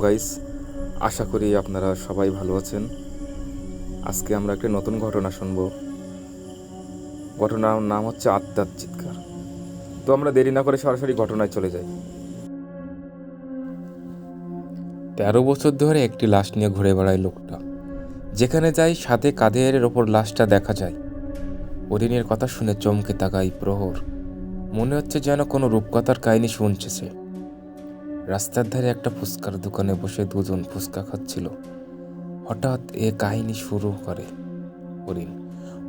Guys আশা করি আপনারা সবাই ভালো আছেন। আজকে আমরা একটা নতুন ঘটনা শুনব। ঘটনার নাম হচ্ছে আত্মার চিৎকার। তো আমরা দেরি না করে সরাসরি ঘটনায় চলে যাই। তেরো বছর ধরে একটি লাশ নিয়ে ঘুরে বেড়ায় লোকটা। যেখানে যাই সাথে কাঁধের ওপর লাশটা দেখা যায়। অরিনের কথা শুনে চমকে তাকাই প্রহর। মনে হচ্ছে যেন কোনো রূপকথার কাহিনী শুনছে সে। রাস্তার ধারে একটা ফুচকার দোকানে বসে দুজন ফুচকা খাচ্ছিল। হঠাৎ এ কাহিনী শুরু করে অরিন।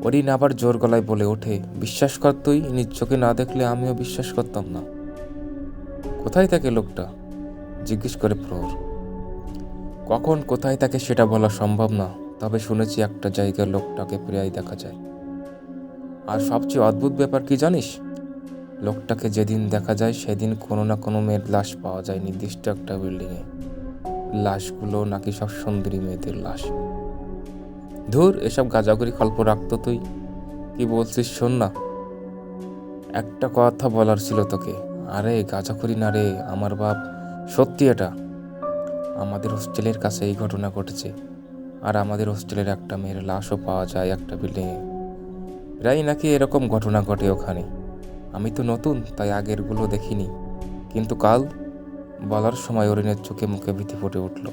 অরিন আবার জোর গলায় বলে ওঠে, বিশ্বাস কর তুই নিজ চোখে না দেখলে আমিও বিশ্বাস করতাম না। কোথায় থাকে লোকটা? জিজ্ঞেস করে প্রহর। কখন কোথায় থাকে সেটা বলা সম্ভব না, তবে শুনেছি একটা জায়গায় লোকটাকে প্রায় দেখা যায়। আর সবচেয়ে অদ্ভুত ব্যাপার কি জানিস? লোকটাকে যেদিন দেখা যায় সেদিন কোনো না কোনো মেয়ের লাশ পাওয়া যায় নির্দিষ্ট একটা বিল্ডিংয়ে লাশগুলো নাকি সব সুন্দরী মেয়েদের লাশ। ধুর, এসব গাজাগুড়ি গল্প রাখতো তুই। কি বলছিস, শোন না। একটা কথা বলার ছিল তোকে। আরে, গাজাখুরি না রে, আমার বাপ সত্যি এটা। আমাদের হোস্টেলের কাছে এই ঘটনা ঘটেছে। আর আমাদের হোস্টেলের একটা মেয়ের লাশও পাওয়া যায় একটা বিল্ডিংয়ে প্রায় নাকি এরকম ঘটনা ঘটে ওখানে। আমি তো নতুন, তাই আগেরগুলো দেখিনি। কিন্তু কাল বলার সময় অরিনের চোখে মুখে ভীতি ফুটে উঠল।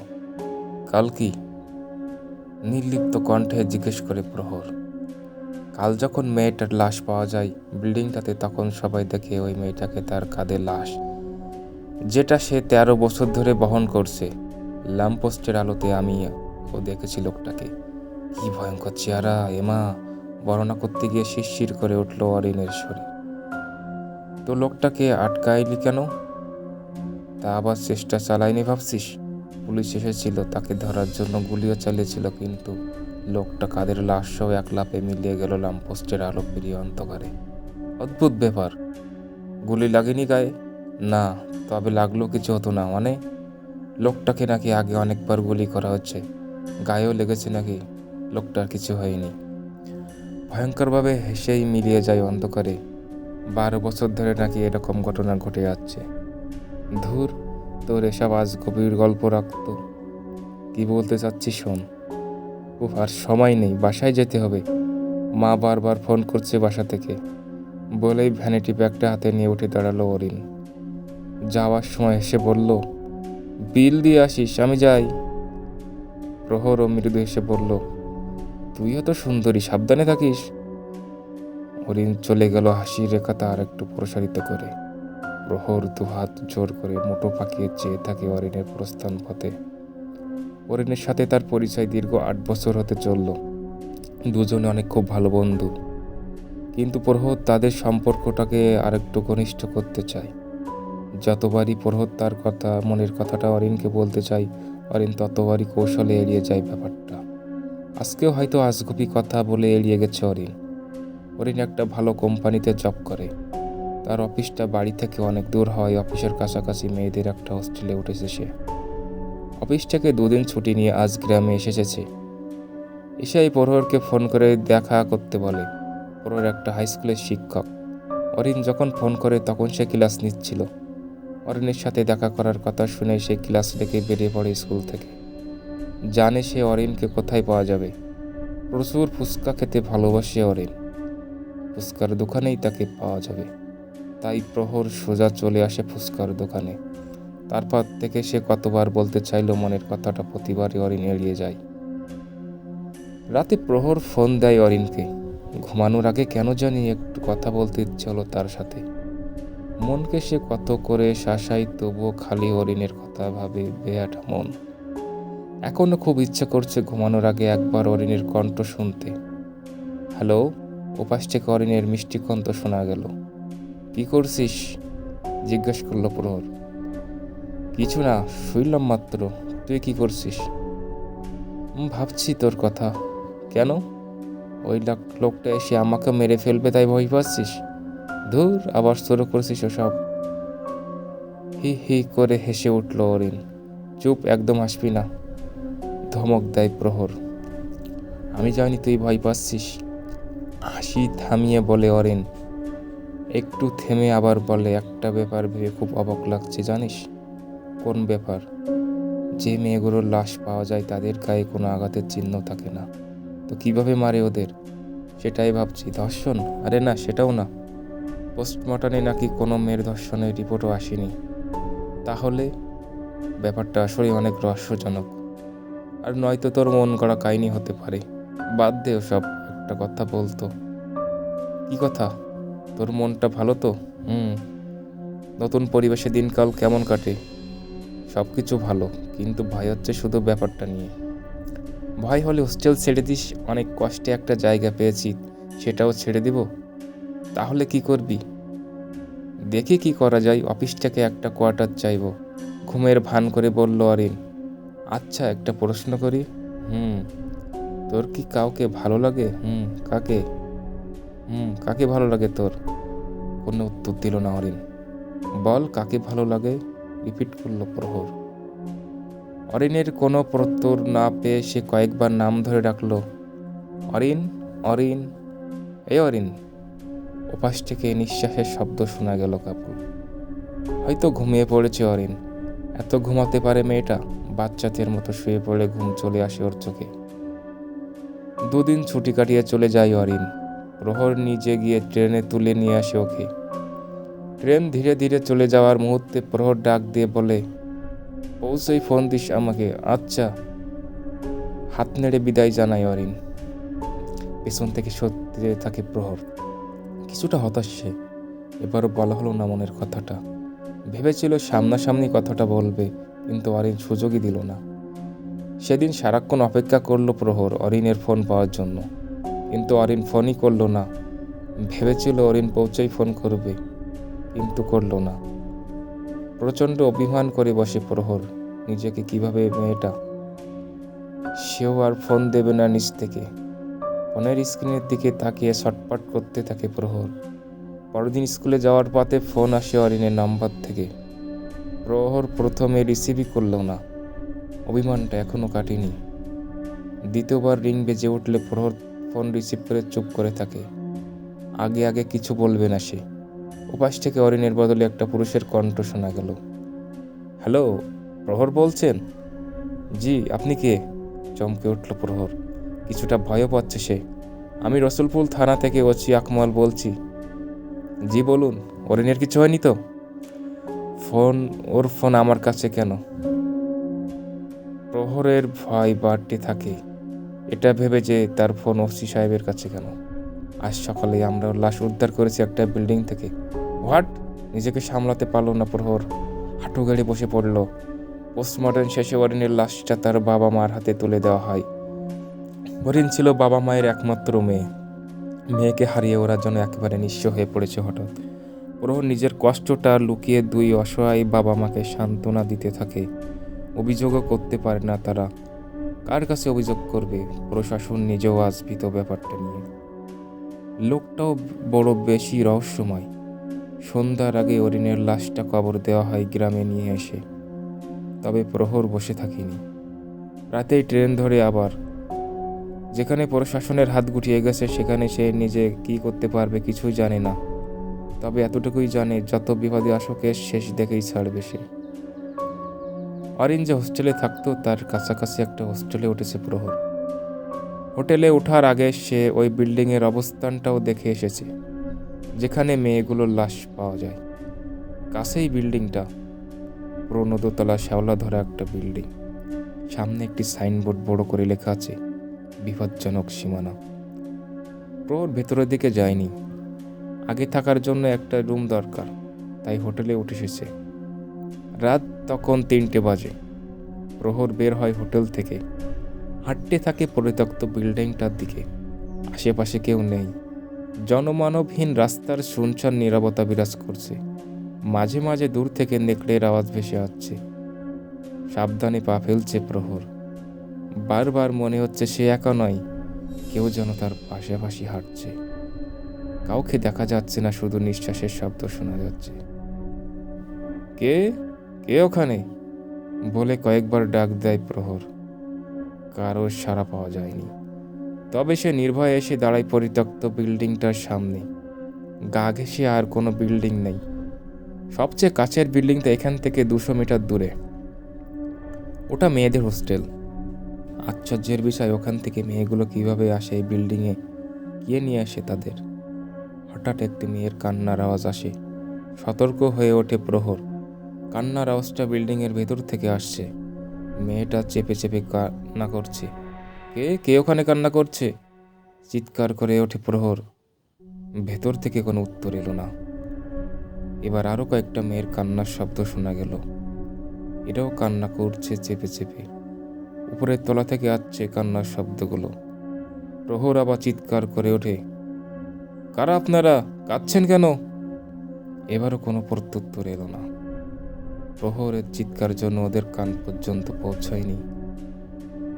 কাল কি? নির্লিপ্ত কণ্ঠে জিজ্ঞেস করে প্রহর। কাল যখন মেয়েটার লাশ পাওয়া যায় বিল্ডিংটাতে, তখন সবাই দেখে ওই মেয়েটাকে তার কাঁধে লাশ। যেটা সে তেরো বছর ধরে বহন করছে। ল্যাম্পোস্টের আলোতে আমি ও দেখেছি লোকটাকে। কি ভয়ঙ্কর চেহারা এমা বর্ণনা করতে গিয়ে শিরশির করে উঠল অরিনের শরীর। তো লোকটাকে আটকাইলি কেন? তা আবার চেষ্টা চালায়নি ভাবছিস? পুলিশ এসেছিল, তাকে ধরার জন্য গুলিও চালিয়েছিল, কিন্তু লোকটা কাদের লাশ সহ এক লাফে মিলিয়ে গেল ল্যাম্পোস্টের আলো পেরিয়ে অন্ধকারে। অদ্ভুত ব্যাপার। গুলি লাগেনি গায়ে? না, তবে লাগল কিছু হতো না মানে? লোকটাকে নাকি আগে অনেকবার গুলি করা হচ্ছে। গায়েও লেগেছে নাকি? লোকটার কিছু হয়নি। ভয়ঙ্করভাবে হেসেই মিলিয়ে যায় অন্ধকারে। বারো বছর ধরে নাকি এরকম ঘটনা ঘটে যাচ্ছে। ধুর, তোর এসব আজ গভীর গল্প রাখতো কি বলতে চাচ্ছি শোন? উফ, আর সময় নেই, বাসায় যেতে হবে। মা বারবার ফোন করছে বাসা থেকে। বলেই ভ্যানিটি ব্যাগটা হাতে নিয়ে উঠে দাঁড়াল অরিন। যাওয়ার সময় এসে বলল, বিল দিয়ে আসিস, আমি যাই। প্রহর ও মৃদু এসে বলল, তুইও তো সুন্দরী, সাবধানে থাকিস। হরিণ চলে গেল হাসির রেখা তার একটু প্রসারিত করে। প্রহর দু হাত জোর করে মুঠো পাকিয়ে চেয়ে থাকে অরিনের প্রস্থান পথে। অরিনের সাথে তার পরিচয় দীর্ঘ আট বছর হতে চলল। দুজনে অনেক খুব ভালো বন্ধু। কিন্তু প্রহর তাদের সম্পর্কটাকে আরেকটু ঘনিষ্ঠ করতে চায়। যতবারই প্রহর তার কথা, মনের কথাটা অরিনকে বলতে চাই অরিন ততবারই কৌশলে এড়িয়ে যায় ব্যাপারটা। আজকেও হয়তো আজগুবি কথা বলে এড়িয়ে গেছে অরিন অরিন একটা ভালো কোম্পানিতে জব করে। তার অফিসটা বাড়ি থেকে অনেক দূর হওয়ায় অফিসের কাছাকাছি মেয়েদের একটা হোস্টেলে উঠেছে সে। অফিস থেকে দুদিন ছুটি নিয়ে আজ গ্রামে এসেছে এসে এই প্রহরকে ফোন করে দেখা করতে বলে। প্রহর একটা হাই স্কুলের শিক্ষক। অরিন যখন ফোন করে তখন সে ক্লাস নিচ্ছিল। অরিনের সাথে দেখা করার কথা শুনে সে ক্লাস রেখে বেরিয়ে পড়ে স্কুল থেকে। জানে সে অরিনকে কোথায় পাওয়া যাবে। প্রচুর ফুচকা খেতে ভালোবাসে অরিন ফুচকার দোকানেই তাকে পাওয়া যাবে। তাই প্রহর সোজা চলে আসে ফুচকার দোকানে। তারপর থেকে সে কতবার বলতে চাইলো মনের কথাটা প্রতিবারই অরিন এড়িয়ে যায়। রাতে প্রহর ফোন দেয় অরিনকে। ঘুমানোর আগে কেন জানি একটু কথা বলতে হলো তার সাথে। মনকে সে কত করে শাসাই তবুও খালি অরিনের কথা ভাবে বেয়াটা মন। এখনও খুব ইচ্ছে করছে ঘুমানোর আগে একবার অরিনের কণ্ঠ শুনতে। হ্যালো? ওপাশ থেকে অরিনের মিষ্টি কণ্ঠ শোনা গেল। কি করছিস? জিজ্ঞেস করল প্রহর। কিছু না, শুইলাম মাত্র। তুই কি করছিস? ভাবছি তোর কথা। কেন? ওই লোক- লোকটা এসে আমাকে মেরে ফেলবে, তাই ভয় পাচ্ছিস? ধুর, আবার শুরু করছিস ওসব। হি হি করে হেসে উঠল অরিন। চুপ, একদম আসবি না। ধমক দেয় প্রহর। আমি জানি তুই ভয় পাচ্ছিস। হাসি থামিয়ে বলে, অরিন, একটু থেমে আবার বলে, একটা ব্যাপার ভেবে খুব অবাক লাগছে, জানিস? কোন ব্যাপার? যে মেয়েগুলোর লাশ পাওয়া যায় তাদের গায়ে কোনো আঘাতের চিহ্ন থাকে না। তো কীভাবে মারে ওদের? সেটাই ভাবছি। ধর্ষণ? আরে না, সেটাও না। পোস্টমর্টমে নাকি কোনো মেয়ের ধর্ষণের রিপোর্টও আসেনি। তাহলে? ব্যাপারটা আসলে অনেক রহস্যজনক। আর নয়তো তোর মন করা কাহিনী হতে পারে। বাদ দে সব একটা কথা বলতো। কি কথা? তোর মনটা ভালো তো? হুম। নতুন পরিবেশে দিনকাল কেমন কাটে? সব কিছু ভালো, কিন্তু ভয় হচ্ছে শুধু ব্যাপারটা নিয়ে। ভয় হলে হোস্টেল ছেড়ে দিস, অনেক কষ্টে একটা জায়গা পেয়েছি, সেটাও ছেড়ে দিব। তাহলে কি করবি? দেখি কি করা যায় অফিস থেকে একটা কোয়ার্টার চাইব। ঘুমের ভান করে বলল অরিন আচ্ছা একটা প্রশ্ন করি। হুম। তোর কি কাউকে ভালো লাগে? হুম, কাকে? হুম, কাকে ভালো লাগে তোর? কোনো উত্তর দিল না অরিন। বল কাকে ভালো লাগে? রিপিট করল প্রহর। অরিনের কোনো প্রত্যুর না পেয়ে সে কয়েকবার নাম ধরে ডাকলো, অরিন অরিন। এ অরিন। ওপাশ থেকে নিঃশ্বাসের শব্দ শোনা গেল কাপুর। হয়তো ঘুমিয়ে পড়েছে অরিন। এত ঘুমাতে পারে মেয়েটা? বাচ্চাদের মতো শুয়ে পড়লে ঘুম চলে আসে ওর চোখে। দুদিন ছুটি কাটিয়ে চলে যায় অরিন। প্রহর নিজে গিয়ে ট্রেনে তুলে নিয়ে আসে ওকে। ট্রেন ধীরে ধীরে চলে যাওয়ার মুহূর্তে প্রহর ডাক দিয়ে বলে, পৌঁছেই ফোন দিস আমাকে। আচ্ছা। হাত নেড়ে বিদায় জানায় অরিন। পেছন থেকে সত্যি থাকে প্রহর। কিছুটা হতাশ এবারও বলা হলো না মনের কথাটা। ভেবেছিল সামনাসামনি কথাটা বলবে, কিন্তু অরিন সুযোগই দিল না। সেদিন সারাক্ষণ অপেক্ষা করল প্রহর অরিনের ফোন পাওয়ার জন্য। কিন্তু অরিন ফোনই করল না। ভেবেছিল অরিন পৌঁছেই ফোন করবে, কিন্তু করল না। প্রচণ্ড অভিমান করে বসে প্রহর, নিজেকে কীভাবে মেয়েটা? সেও আর ফোন দেবে না নিচ থেকে। ফোনের স্ক্রিনের দিকে তাকিয়ে ছটপট করতে থাকে প্রহর। পরদিন স্কুলে যাওয়ার পথে ফোন আসে অরিনের নাম্বার থেকে। প্রহর প্রথমে রিসিভই করল না। অভিমানটা এখনও কাটেনি। দ্বিতীয়বার রিং বেজে উঠলে প্রহর ফোন রিসিভ করে চুপ করে থাকে। আগে আগে কিছু বলবে না সে। উপাস থেকে অরিনের বদলে একটা পুরুষের কণ্ঠ শোনা গেল। হ্যালো, প্রহর বলছেন? জি, আপনি কে? চমকে উঠল প্রহর। কিছুটা ভয়ও পাচ্ছে সে। আমি রসুলপুর থানা থেকে ওচি আকমল বলছি। জি, বলুন, অরিনের কিছু হয়নি তো? ফোন, ওর ফোন আমার কাছে কেন? প্রহরের ভয় বাড়তে থাকে। এটা ভেবে যে তার ফোন ওসি সাহেবের কাছে কেন? আজ সকালে আমরা লাশ উদ্ধার করেছি একটা বিল্ডিং থেকে। হোয়াট? নিজেকে সামলাতে পারল না প্রহর। হাঁটু গাড়ি বসে পড়ল। পোস্টমর্টম শেষে অরিনের লাশটা তার বাবা মার হাতে তুলে দেওয়া হয়। অরিন ছিল বাবা মায়ের একমাত্র মেয়ে। মেয়েকে হারিয়ে ওরা যেন একেবারে নিঃস্ব হয়ে পড়েছে হঠাৎ। প্রহর নিজের কষ্টটা লুকিয়ে দুই অসহায় বাবা মাকে সান্ত্বনা দিতে থাকে। অভিযোগও করতে পারে না তারা। কার কাছে অভিযোগ করবে? প্রশাসন নিজেও আজ ভীত ব্যাপারটা নিয়ে। লোকটাও বড় বেশি রহস্যময়। সন্ধ্যার আগে অরিনের লাশটা কবর দেওয়া হয় গ্রামে নিয়ে এসে। তবে প্রহর বসে থাকিনি। রাতেই ট্রেন ধরে আবার। যেখানে প্রশাসনের হাত গুটিয়ে গেছে, সেখানে সে নিজে কি করতে পারবে কিছুই জানে না। তবে এতটুকুই জানে, যত বিপদে আসুকে শেষ দেখেই ছাড়বে সে। অরিন যে হোস্টেলে থাকতো, তার কাছাকাছি একটা হোস্টেলে উঠেছে প্রহর। হোটেলে ওঠার আগে সে ওই বিল্ডিংয়ের অবস্থানটাও দেখে এসেছে, যেখানে মেয়েগুলোর লাশ পাওয়া যায়। কাছেই বিল্ডিংটা, পুরনো দোতলা শ্যাওলা ধরা একটা বিল্ডিং। সামনে একটি সাইনবোর্ড বড় করে লেখা আছে, বিপজ্জনক সীমানা। প্রহর ভেতরের দিকে যায়নি। আগে থাকার জন্য একটা রুম দরকার, তাই হোটেলে উঠে এসেছে। রাত তখন তিনটে বাজে। প্রহর বের হয় হোটেল থেকে। হাঁটতে থাকে পরিত্যক্ত বিল্ডিংটার দিকে। আশেপাশে কেউ নেই। জনমানবহীন রাস্তার শুনছান নিরবতা বিরাজ করছে। মাঝে মাঝে দূর থেকে নেকড়ের আওয়াজ ভেসে আসছে। সাবধানে পা ফেলছে প্রহর। বারবার মনে হচ্ছে সে একা নয়, কেউ যেন তার পাশাপাশি হাঁটছে। কাউকে দেখা যাচ্ছে না, শুধু নিঃশ্বাসের শব্দ শোনা যাচ্ছে। কে? কে ওখানে? বলে কয়েকবার ডাক দেয় প্রহর। কারও সাড়া পাওয়া যায়নি। তবে সে নির্ভয়ে এসে দাঁড়ায় পরিত্যক্ত বিল্ডিংটার সামনে। গা ঘেঁষে আর কোনো বিল্ডিং নেই। সবচেয়ে কাছের বিল্ডিংটা এখান থেকে দুশো মিটার দূরে। ওটা মেয়েদের হোস্টেল। আশ্চর্যের বিষয়, ওখান থেকে মেয়েগুলো কীভাবে আসে এই বিল্ডিংয়ে? কে নিয়ে আসে তাদের? হঠাৎ একটি মেয়ের কান্নার আওয়াজ আসে। সতর্ক হয়ে ওঠে প্রহর। কান্নার আওয়াজটা বিল্ডিংয়ের ভেতর থেকে আসছে। মেয়েটা চেপে চেপে কান্না করছে। কে? কে ওখানে কান্না করছে? চিৎকার করে ওঠে প্রহর। ভেতর থেকে কোনো উত্তর এলো না। এবার আরও কয়েকটা মেয়ের কান্নার শব্দ শোনা গেল। এটাও কান্না করছে চেপে চেপে। উপরের তলা থেকে আসছে কান্নার শব্দগুলো। প্রহর আবার চিৎকার করে ওঠে, কারা আপনারা? কাঁদছেন কেন? এবারও কোনো প্রত্যুত্তর এলো না। প্রহরের চিৎকার জন্য ওদের কান পর্যন্ত পৌঁছায়নি।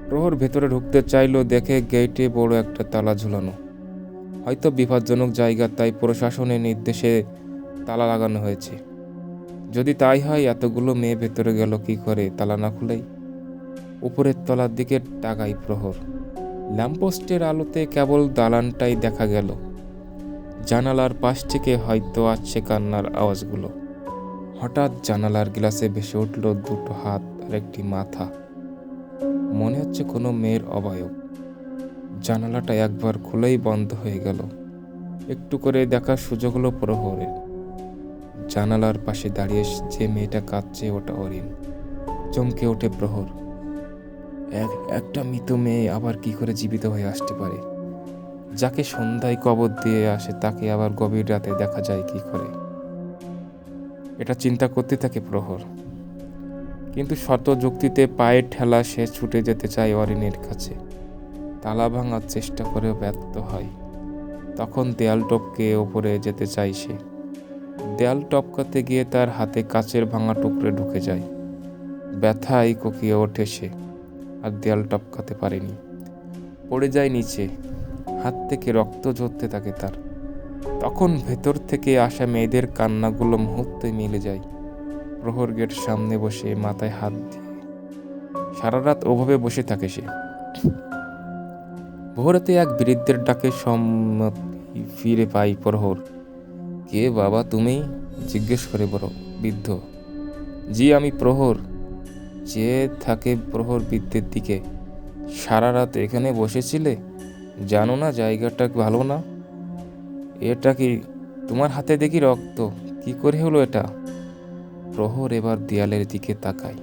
প্রহর ভেতরে ঢুকতে চাইলো দেখে গেটে বড় একটা তালা ঝুলানো। হয়তো বিপজ্জনক জায়গা, তাই প্রশাসনের নির্দেশে তালা লাগানো হয়েছে। যদি তাই হয়, এতগুলো মেয়ে ভেতরে গেল কি করে তালা না খুলেই? উপরের তলার দিকে টাকাই প্রহর। ল্যাম্পোস্টের আলোতে কেবল দালানটাই দেখা গেল। জানালার পাশ থেকে হয়তো আসছে কান্নার আওয়াজগুলো। হঠাৎ জানালার গ্লাসে ভেসে উঠল দুটো হাত আর একটি মাথা। মনে হচ্ছে কোনো মেয়ের অবয়ব। জানালাটা একবার খুলেই বন্ধ হয়ে গেল। একটু করে দেখার সুযোগ হলো প্রহরের জানালার পাশে দাঁড়িয়ে যে মেয়েটা কাঁদছে ওটা অরিন। চমকে ওঠে প্রহর। এক, একটা মৃত মেয়ে আবার কি করে জীবিত হয়ে আসতে পারে? যাকে সন্ধ্যায় কবর দিয়ে আসে তাকে আবার গভীর রাতে দেখা যায় কি করে? এটা চিন্তা করতে থাকে প্রহর। কিন্তু শত যুক্তিতে পায়ের ঠেলা সে ছুটে যেতে চায় অরিনের কাছে। তালা ভাঙার চেষ্টা করেও ব্যর্থ হয়। তখন দেয়াল টপকে ওপরে যেতে চাই সে। দেয়াল টপকাতে গিয়ে তার হাতে কাচের ভাঙা টুকরে ঢুকে যায়। ব্যথায় কোকিয়ে ওঠে সে, আর দেয়াল টপকাতে পারেনি। পড়ে যায় নিচে, হাত থেকে রক্ত ঝরতে থাকে তার। তখন ভেতর থেকে আসা মেয়েদের কান্নাগুলো মুহূর্তে মিলে যায়। প্রহর গেট সামনে বসে মাথায় হাত দিয়ে সারা রাত ওভাবে বসে থাকে সে। ভোরাতে এক বৃদ্ধের ডাকে সম্মতি ফিরে পাই প্রহর। কে বাবা তুমি? জিজ্ঞেস করে বড় বৃদ্ধ। জি, আমি প্রহর। যে থাকে প্রহর বৃদ্ধের দিকে। সারা রাত এখানে বসেছিলে? জানো না জায়গাটা ভালো না? এটা কি তোমার হাতে দেখি রক্ত? কি করে হলো এটা? প্রহর এবার দেয়ালের দিকে তাকায়।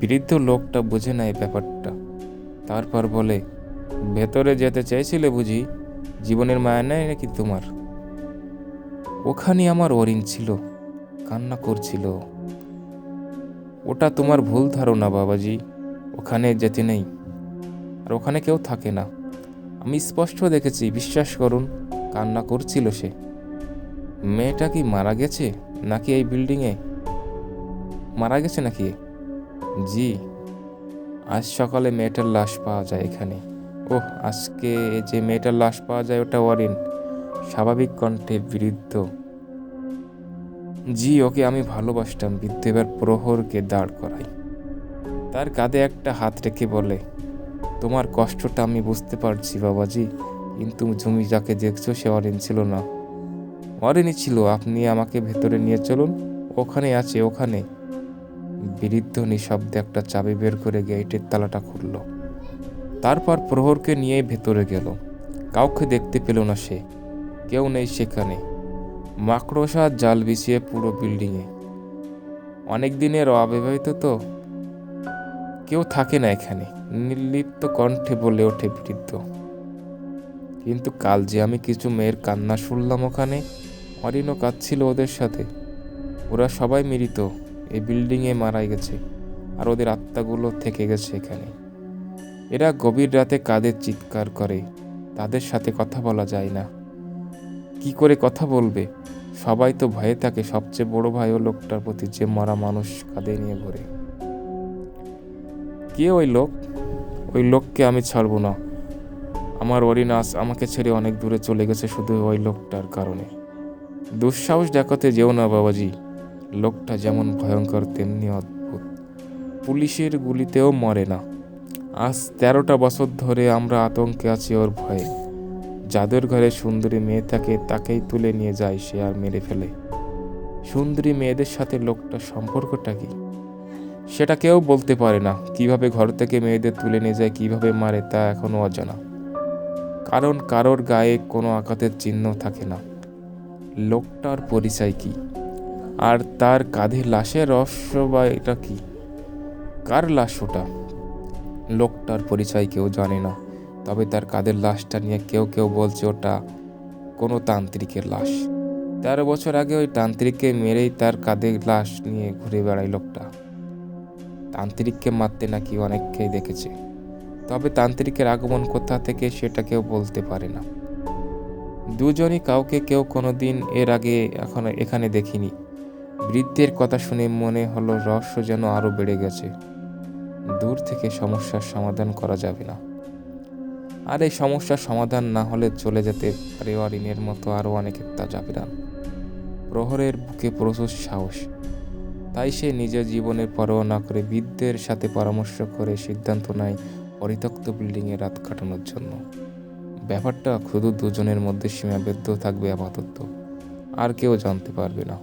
বৃদ্ধ লোকটা বুঝে নেয় ব্যাপারটা। তারপর বলে, ভেতরে যেতে চাইছিলে বুঝি? জীবনের মায়া নেয় নাকি তোমার? ওখানে আমার অরিন ছিল, কান্না করছিল। ওটা তোমার ভুল ধারণা বাবাজি। ওখানে যেতে নেই। আর ওখানে কেউ থাকে না। আমি স্পষ্ট দেখেছি, বিশ্বাস করুন। কান্না করছিল সে। মেয়েটা কি মারা গেছে নাকি এই বিল্ডিংয়ে? মারা গেছে নাকি? জি, আজ সকালে মেয়েটার লাশ পাওয়া যায় এখানে। ওহ, আজকে যে মেয়েটার লাশ পাওয়া যায় ওটা ওয়ারিন, স্বাভাবিক কণ্ঠে বৃদ্ধ জি, ওকে আমি ভালোবাসতাম বৃদ্ধ এবার প্রহরকে দাঁড় করাই। তার কাঁধে একটা হাত রেখে বলে, তোমার কষ্টটা আমি বুঝতে পারছি, বাবাজি। কিন্তু জমি যাকে দেখছ, সে অরিন ছিল না। অরিনই ছিল। আপনি আমাকে ভেতরে নিয়ে চলুন। ওখানে আছে, ওখানে। বৃদ্ধ নিঃশব্দে একটা চাবি বের করে গেটের তালাটা খুলল। তারপর প্রহরকে নিয়ে ভেতরে গেল। কাউকে দেখতে পেল না সে। কেউ নেই সেখানে। মাকড়সা, জাল বিছিয়ে পুরো বিল্ডিংয়ে। অনেক দিনের অবিবাহিত তো। কেউ থাকে না এখানে। নির্লিপ্ত কণ্ঠে বলে ওঠে বৃদ্ধ। কিন্তু কাল যে আমি কিছু মেয়ের কান্না শুনলাম ওখানে, অরিনও কাঁদছিল ওদের সাথে। ওরা সবাই মৃত এই বিল্ডিংয়ে মারা গেছে আর ওদের আত্মাগুলো থেকে গেছে এখানে। এরা গভীর রাতে কাদের চিৎকার করে, তাদের সাথে কথা বলা যায় না। কি করে কথা বলবে? সবাই তো ভয়ে থাকে, সবচেয়ে বড় ভাই ও লোকটার প্রতি যে মরা মানুষ কাঁদে নিয়ে ঘোরে। কে ওই লোক? ওই লোককে আমি ছাড়বো না। আমার অরিনাস আমাকে ছেড়ে অনেক দূরে চলে গেছে শুধু ওই লোকটার কারণে। দুঃসাহস দেখাতে যেও না, বাবাজি। লোকটা যেমন ভয়ঙ্কর, তেমনি অদ্ভুত। পুলিশের গুলিতেও মরে না। আজ তেরোটা বছর ধরে আমরা আতঙ্কে আছি ওর ভয়ে। যাদের ঘরে সুন্দরী মেয়ে থাকে, তাকেই তুলে নিয়ে যায়, সে আর মেরে ফেলে। সুন্দরী মেয়েদের সাথে লোকটার সম্পর্কটা কি? সেটা কেউ বলতে পারে না। কীভাবে ঘর থেকে মেয়েদের তুলে নিয়ে যায়, কীভাবে মারে তা এখনও অজানা। কারণ কারোর গায়ে কোনো আঘাতের চিহ্ন থাকে না। লোকটার পরিচয় কি? আর তার কাঁধে লাশের রহস্য বা এটা কি? কার লাশ ওটা? লোকটার পরিচয় কেউ জানে না, তবে তার কাঁধের লাশটা নিয়ে কেউ কেউ বলছে ওটা কোনো তান্ত্রিকের লাশ। তেরো বছর আগে ওই তান্ত্রিককে মেরেই তার কাঁধে লাশ নিয়ে ঘুরে বেড়ায় লোকটা। তান্ত্রিককে মারতে নাকি অনেককেই দেখেছে। তবে তান্ত্রিকের আগমন কোথা থেকে সেটা কেউ বলতে পারে না। দুজনই কাউকে কেউ কোনোদিন এর আগে এখনও এখানে দেখিনি। বৃদ্ধের কথা শুনে মনে হলো রহস্য যেন আরও বেড়ে গেছে। দূর থেকে সমস্যার সমাধান করা যাবে না। আর এই সমস্যার সমাধান না হলে চলে যেতে পারে অরিনের মতো আরও অনেকের তা যাবে না। প্রহরের বুকে প্রচুর সাহস। তাই সে নিজের জীবনের পরোয়া না করে বৃদ্ধের সাথে পরামর্শ করে সিদ্ধান্ত নেয় পরিত্যক্ত বিল্ডিংয়ে রাত কাটানোর জন্য। ব্যাপারটা শুধু দুজনের মধ্যে সীমাবদ্ধ থাকবে আপাতত। আর কেউ জানতে পারবে না।